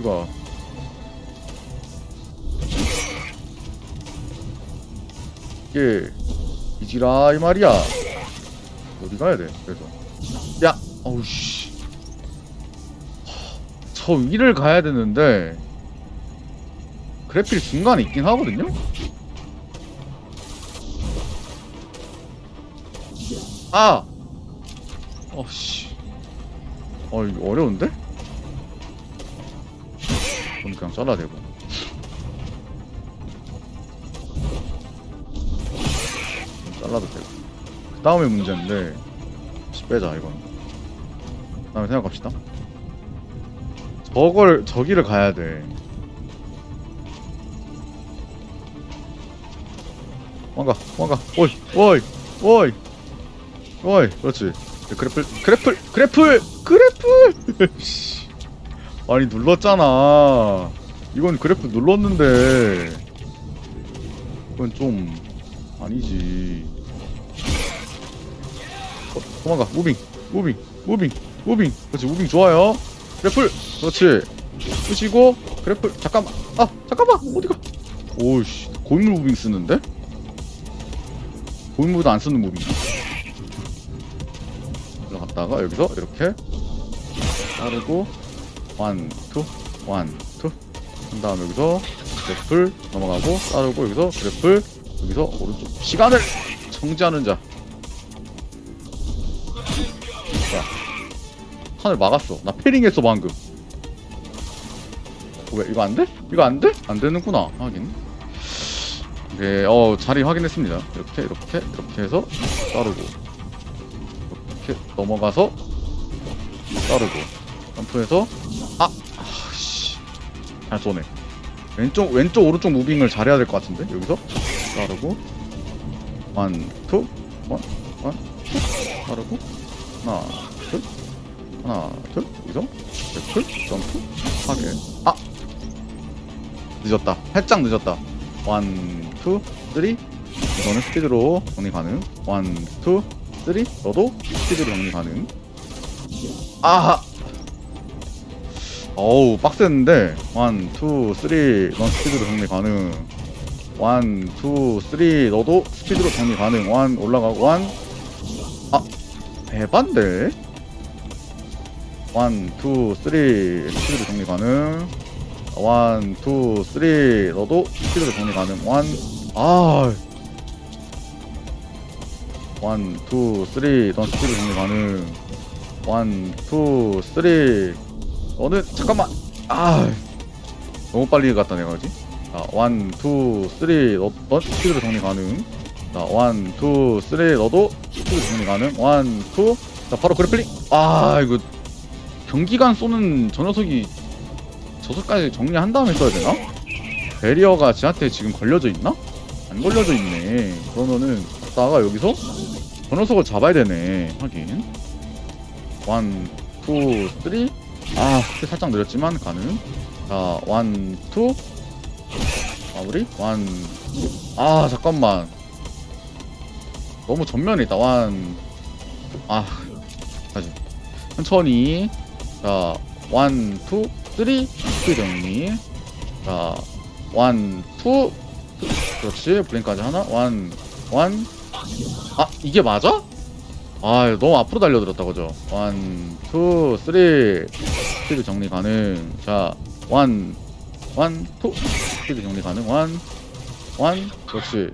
이거. 이게 이지라 이 말이야. 어디 가야 돼 그래서? 야 어우 씨 저 위를 가야 되는데 그래필 중간에 있긴 하거든요? 아! 어씨. 어 이거 어려운데? 그냥 잘라야 되고. 잘라도 되고 그 다음에 문제인데 씨, 빼자 이건. 그 다음에 생각합시다. 저걸 저기를 가야 돼. 뭔가 뭔가. 오이 오이 오이. 오이 그렇지. 그래플 그래플 그래플 그래플! 씨. 아니 눌렀잖아. 이건 그래플 눌렀는데 이건 좀 아니지. 어, 도망가. 무빙 무빙 무빙 무빙. 그렇지 무빙 좋아요. 그래플. 그렇지. 끄시고 그래플. 잠깐만. 아 잠깐만. 어디가? 오우씨 고인물 무빙 쓰는데? 고인물도 안 쓰는 무빙. 들어갔다가 여기서 이렇게 자르고 원, 투, 원, 투. 한 다음에 여기서 그래플 넘어가고 자르고 여기서 그래플 여기서 오른쪽 시간을 정지하는 자. 자, 하늘 막았어. 나 패링했어 방금. 어, 왜 이거 안 돼? 이거 안 돼? 안 되는구나. 하긴. 네, 어 자리 확인했습니다. 이렇게 이렇게 이렇게 해서 자르고 이렇게 넘어가서 자르고 점프해서. 아! 아씨. 잘 쏘네. 왼쪽 왼쪽 오른쪽 무빙을 잘해야 될 것 같은데 여기서? 자르고. 원투 원원 자르고. 하나 둘. 하나 둘. 여기서? 래플 점프 하게. 아! 늦었다. 살짝 늦었다. 원투 쓰리. 이거는 스피드로 정리 가능. 원투 쓰리. 너도 스피드로 정리 가능. 아하 어우 빡셌는데? 원, 투, 쓰리 넌 스피드로 정리 가능. 원, 투, 쓰리 너도 스피드로 정리 가능. 원 올라가고 원. 아, 에반데? 원, 투, 쓰리 스피드로 정리 가능. 원, 투, 쓰리 너도 스피드로 정리 가능. 원, 아. 원, 투, 쓰리 넌 스피드로 정리 가능. 원, 투, 쓰리 너는 잠깐만. 아 너무 빨리 갔다 내가 그지? 자, 원, 투, 쓰리 너, 넌 스피드로 정리 가능. 자, 원, 투, 쓰리 너도 스피드로 정리 가능. 원, 투, 자 바로 그래플링 아 이거 경기간 쏘는 저 녀석이 저속까지 정리한 다음에 써야 되나? 베리어가 쟤한테 지금 걸려져 있나? 안 걸려져 있네. 그러면은 갔다가 여기서 저 녀석을 잡아야 되네. 하긴 원, 투, 쓰리 아, 살짝 느렸지만 가능. 자, 원, 투. 마무리. 원. 아, 잠깐만. 너무 전면에 있다. 원. 아, 다시. 천천히. 자, 원, 투, 쓰리. 스킬 정리. 자, 원, 투. 그렇지. 블링까지 하나. 원, 원. 아, 이게 맞아? 아 너무 앞으로 달려들었다 그죠? 원, 투, 쓰리. 스피드 정리 가능. 자 원, 원, 투. 스피드 정리 가능. 원, 원. 그렇지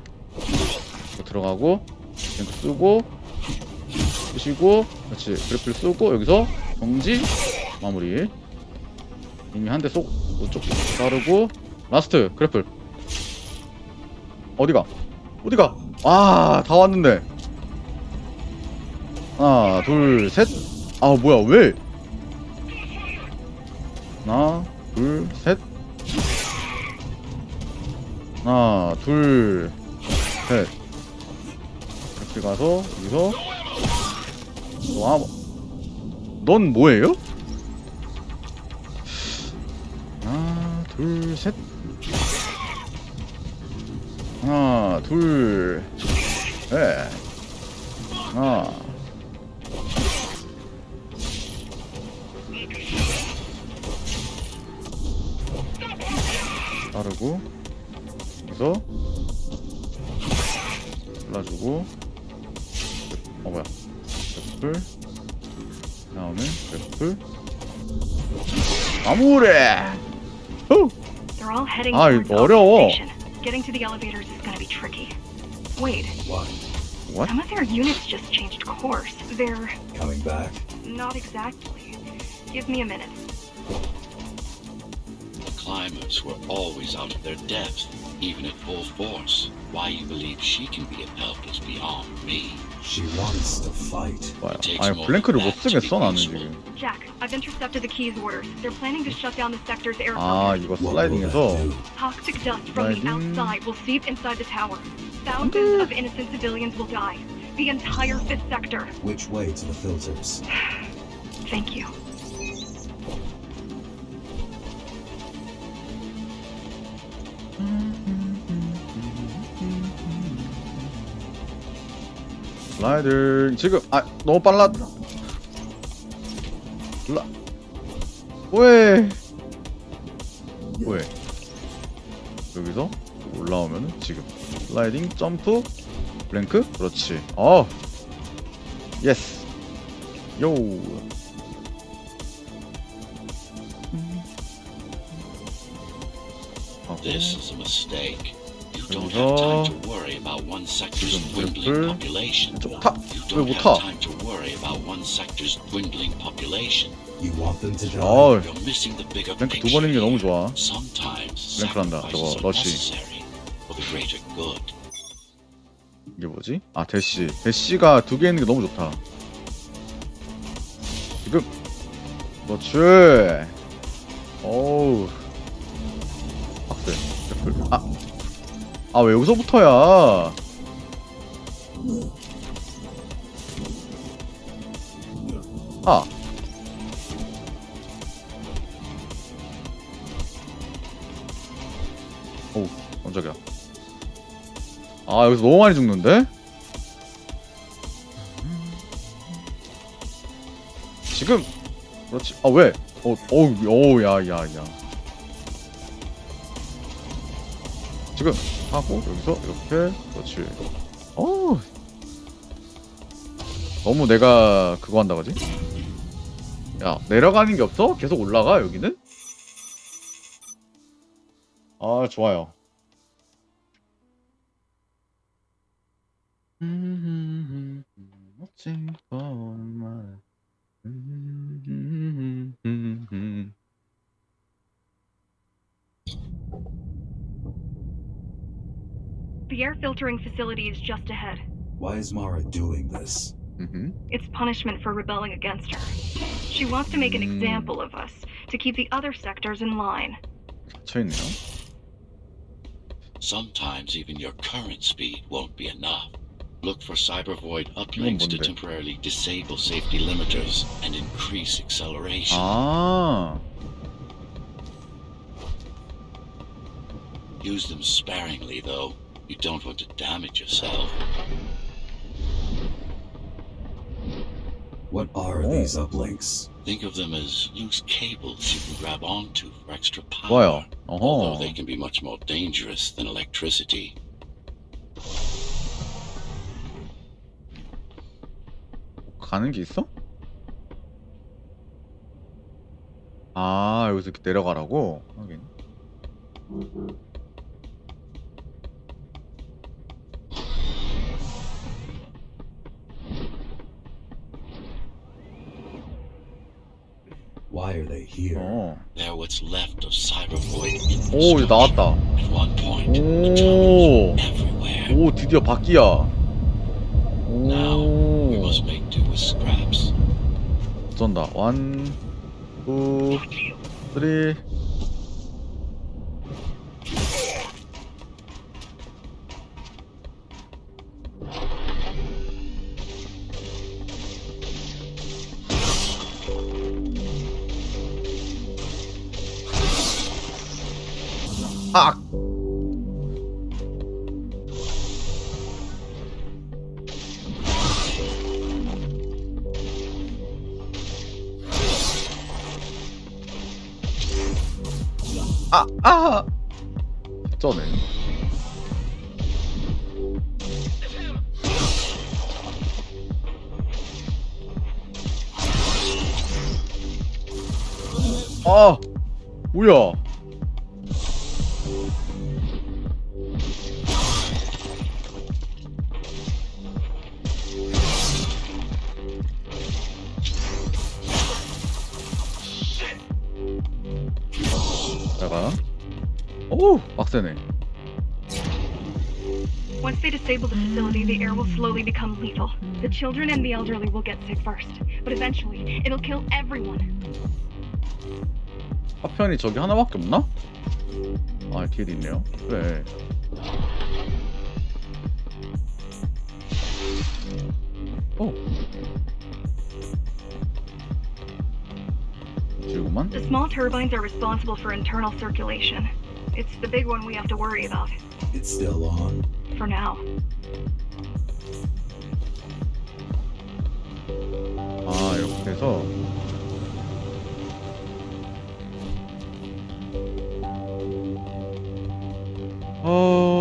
들어가고 뱅크 쓰고 쓰시고 그렇지. 그래플 쓰고 여기서 정지 마무리. 이미 한대 쏘고 이쪽 자르고 라스트 그래플. 어디가? 어디가? 아다 왔는데 하나, 둘, 셋. 아, 뭐야, 왜? 하나, 둘, 셋. 하나, 둘, 셋. 이렇게 가서, 여기서. 와, 넌 뭐예요? 하나, 둘, 셋. 하나, 둘, 셋. 하나, 자르고 여기서 잘라주고 어 뭐야 애플 다음에 애플 아무래 후! They're all heading 아, towards 이거 어려워. Station. Getting to the elevators is gonna be tricky. Wait, What? What? some of their units just changed course. They're Coming back? not exactly. Give me a minute. The climbers were always out of their depth, even at full force. Why you believe she can be of help is beyond me. She wants to fight. 뭐야 아니 블랭크를 못 쓰겠어 나는 지금 Jack, I've intercepted the key's orders. They're planning to shut down the sector's air 아 pocket. 이거 What will that 슬라이딩해서 do? Toxic dust from the Sliding. outside will seep inside the tower. Thousands of innocent civilians will die. The entire fifth sector. Which way to the filters? Thank you. 라이딩 지금 아 너무 빨랐다 슬라 왜? 왜? 여기서 올라오면은 지금 슬라이딩 점프 블랭크? 그렇지. 어. 예스 요 This is a mistake. You don't 여기서 have time to worry about one sector's 지금 dwindling 블랭크 population. 좋다 You 왜? 어 the bigger 블랭크 두 picture. 번인 게 너무. 좋아 Sometimes 블랭크 한다, sacrifices 저거, 러쉬. necessary for the greater good. 이게 뭐지? 아 대시 대시가 두 개 있는 게 너무 좋다 지금 그렇지 어우 아아 왜 여기서부터야? 아. 어우 깜짝이야. 아 여기서 너무 많이 죽는데? 지금 그렇지. 아 왜? 어, 어우 어우 야야야 지금 하고 여기서 이렇게 그렇지 어우 너무 내가 그거 한다 그지? 야 내려가는 게 없어? 계속 올라가 여기는? 아 좋아요 멋진 것만 The air filtering facility is just ahead. Why is Mara doing this? It's punishment for rebelling against her. She wants to make an Hmm. example of us, to keep the other sectors in line. 갇혀있네요 Sometimes even your current speed won't be enough. Look for cyber void uplinks to 뭔데? temporarily disable safety limiters and increase acceleration. 아 Use them sparingly, though. You don't want to damage yourself. What are Oh. these uplinks? Think of them as loose cables you can grab onto for extra power. 좋아요 Although 어허 they can be much more dangerous than electricity. 가는 게 있어? 아 여기서 이렇게 내려가라고? 하긴 They here? 어. They're what's left of cyber void 오 이제 infrastructure. 나왔다 At one point, the 오. tunnels were everywhere. 오 드디어 바퀴야 Now, we 오 must make do with scraps. 어쩐다 원, 투, 쓰리 아! 아! 아! 쩌네 아 뭐야 내가 오 빡세네 Once they disable the facility, the air will slowly become lethal. The children and the elderly will get sick first, but eventually, it'll kill everyone. 파편이 저기 하나밖에 없나? 아 뒤에도 있네요 그래 지구만 The small turbines are responsible for internal circulation. It's the big one we have to worry about, It's still on. for now. 아 이렇게 해서 오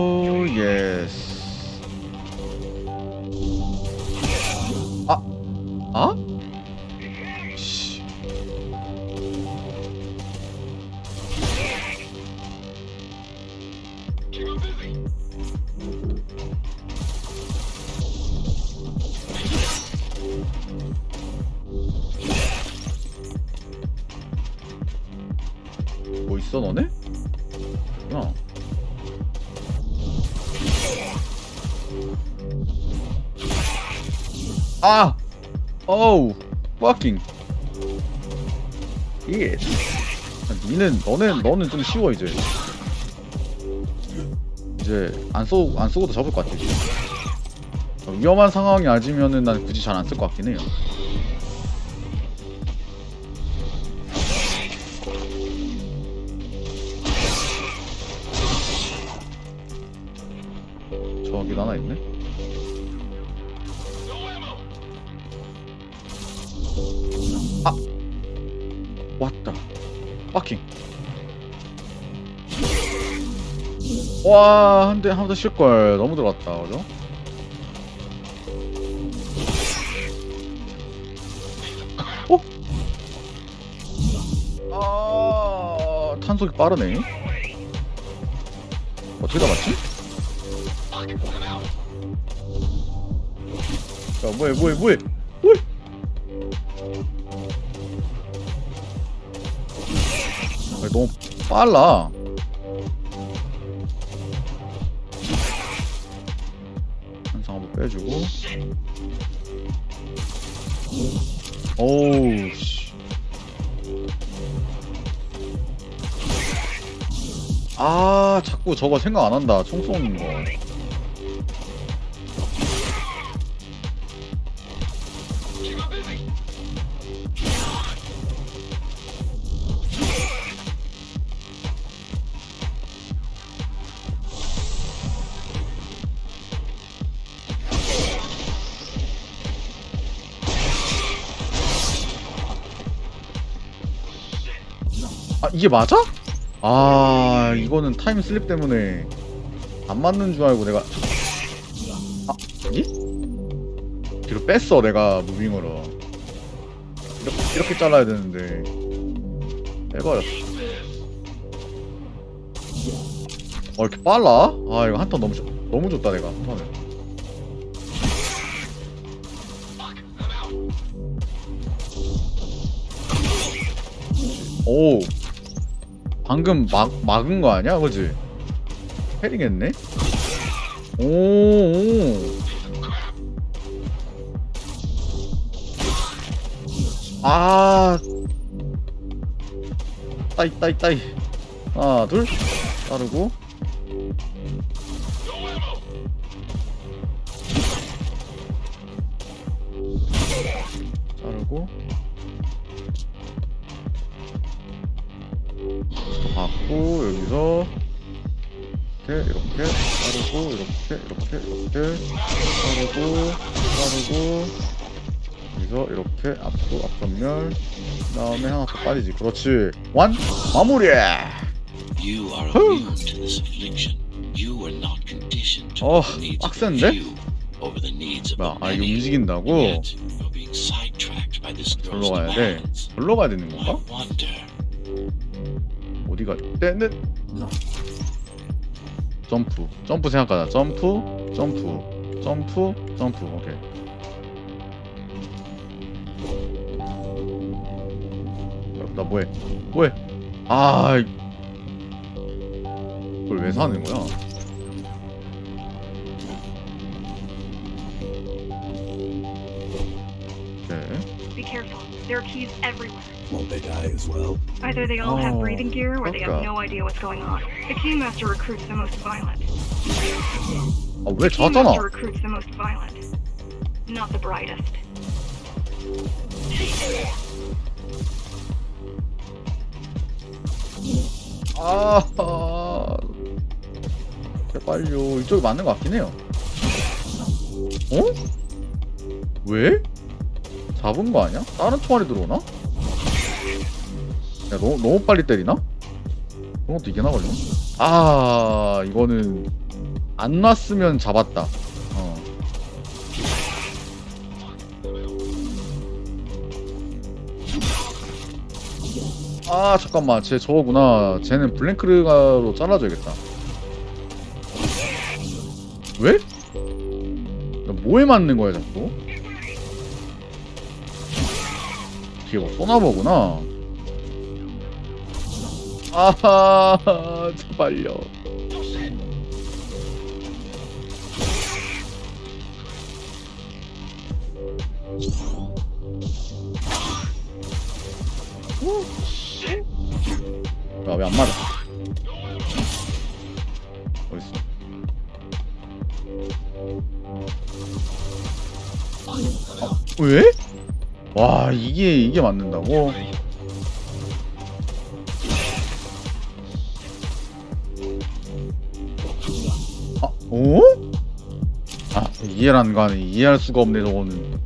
있어 너네? 야. 아! 어우, fucking. 예. 니는 너는 너는 좀 쉬워 이제. 이제 안 쏘, 안 쏘고도 잡을 것 같아. 지금. 어, 위험한 상황이 아니면은 난 굳이 잘 안 쓸 것 같긴 해요. 저기 하나 있네. 아, 왔다. 파킹. 와, 한 대, 한 대 쉴걸. 너무 들어갔다, 그죠? 어? 아, 탄속이 빠르네. 어떻게 잡았지? 야, 뭐해, 뭐해, 뭐해, 뭐해? 아, 너무 빨라. 한상 한번 빼주고. 오우, 씨. 아, 자꾸 저거 생각 안 한다. 총 쏘는 거. 아 이게 맞아? 아 이거는 타임 슬립 때문에 안 맞는 줄 알고 내가 아 아니? 뒤로 뺐어 내가 무빙으로 이렇게, 이렇게 잘라야 되는데 빼버렸어 어 이렇게 빨라? 아 이거 한 턴 너무 좋 너무 좋다 내가 한 턴을 오 방금 막 막은 거 아니야, 그지? 패링했네. 오. 오. 아. 따이 따이 따이. 하나 둘. 따르고. 이렇게 이렇게 이렇게 자르고 자르고 여기서 이렇게 앞도 앞전멸 그다음에 하나 더 빠지지 그렇지 완 마무리 Oh, of 빡센데? 뭐야 아 이거. 움직인다고? 절로 가야 돼. 절로 가야 되는 건가? 어디가 때는 점프. 점프 생각하자. 점프 점프 점프 점프. 오케이. 야, 나 뭐해? 뭐해? 아 이- 그걸 왜 사는 거야? 오케이. There are keys everywhere. Won't they die as well? Either they all have Oh, breathing gear or they have okay. no idea what's going on. The Keymaster recruits the most violent. 아왜 Keymaster 잤잖아 recruits the most violent. Not the brightest. 아, 아 제발요 이쪽이 맞는 것 같긴 해요 어? 왜? 잡은 거 아니야? 다른 총알이 들어오나? 야 너무, 너무 빨리 때리나? 그런 것도 이게 나 걸려? 아 이거는 안 놨으면 잡았다 어. 아 잠깐만 쟤 저거구나 쟤는 블랭크르가로 잘라줘야겠다 왜? 야, 뭐에 맞는 거야 자꾸? 뭐 쏘나보구나. 아하 제발요. 야 왜 안 맞아? 어딨어? 아, 왜? 와 이게 이게 맞는다고? 아, 어? 아 이해란 가네 이해할 수가 없네 저거는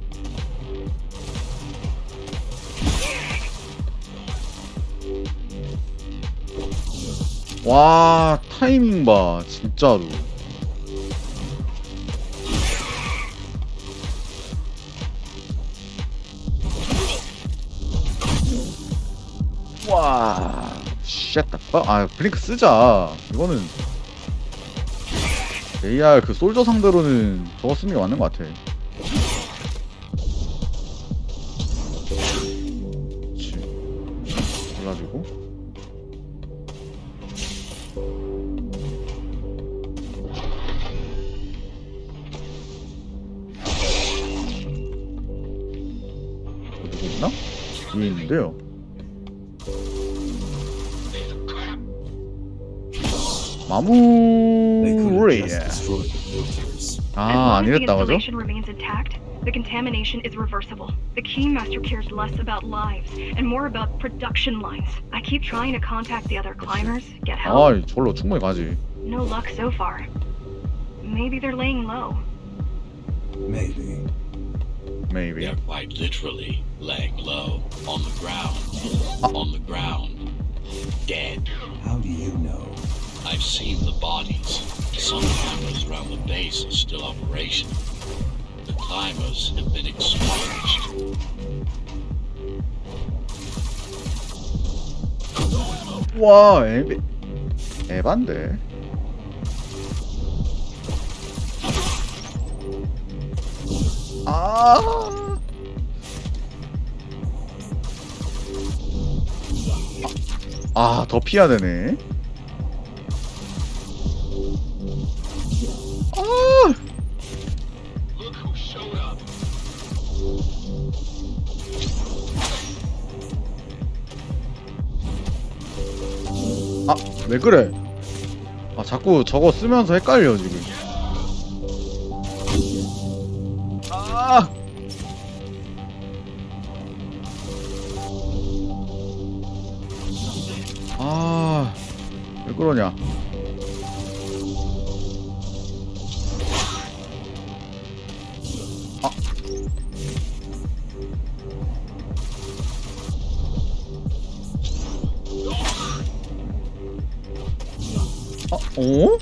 와 타이밍 봐 진짜로 와 쉣다. 아 블링크 쓰자. 이거는 AR 그 솔저 상대로는 저거 쓰는 게 맞는 것 같아 마무리 just destroyed the filters. as 아 long as the 아니랬다 그죠? installation remains intact, the contamination is reversible. The Keymaster cares less about lives and more about production lines. I keep trying to contact the other climbers, get help. 아 저로 충분히 가지 No luck so far. Maybe they're laying low. Maybe. maybe They're quite literally laying low on the ground. On the ground. Dead. How do you know? I've seen the bodies. Some cameras around the base are still operational. The climbers have been expunged. 와 에비 에반데 아. 아, 더 피해야 되네. 왜 그래? 아, 자꾸 저거 쓰면서 헷갈려, 지금. 어?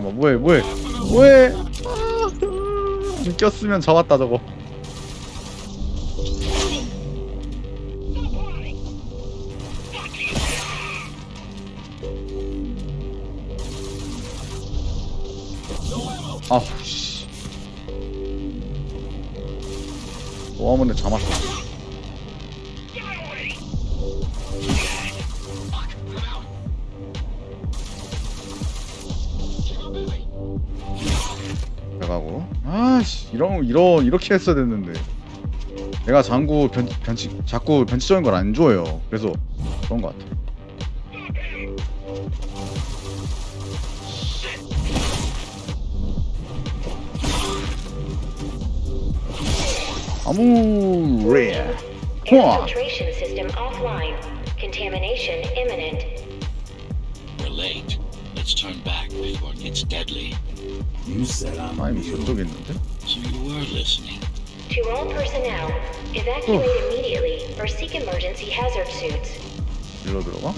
잠깐만 뭐해 뭐해? 뭐해? 아, 안 꼈으면 잡았다 저거. 아우 씨. 노아몬데 잡았어 들어가고 아씨 이런 이런 이렇게 했어야 됐는데 내가 장구 변 변치 자꾸 변치적인 걸 안 줘요 그래서 그런 것 같아 아무 레 imminent. We're late. Let's turn back before it gets deadly. You said I'm 아니 immune. 저쪽에 있는데 So you were listening. To all personnel, evacuate immediately or seek emergency hazard suits. 일로 들어가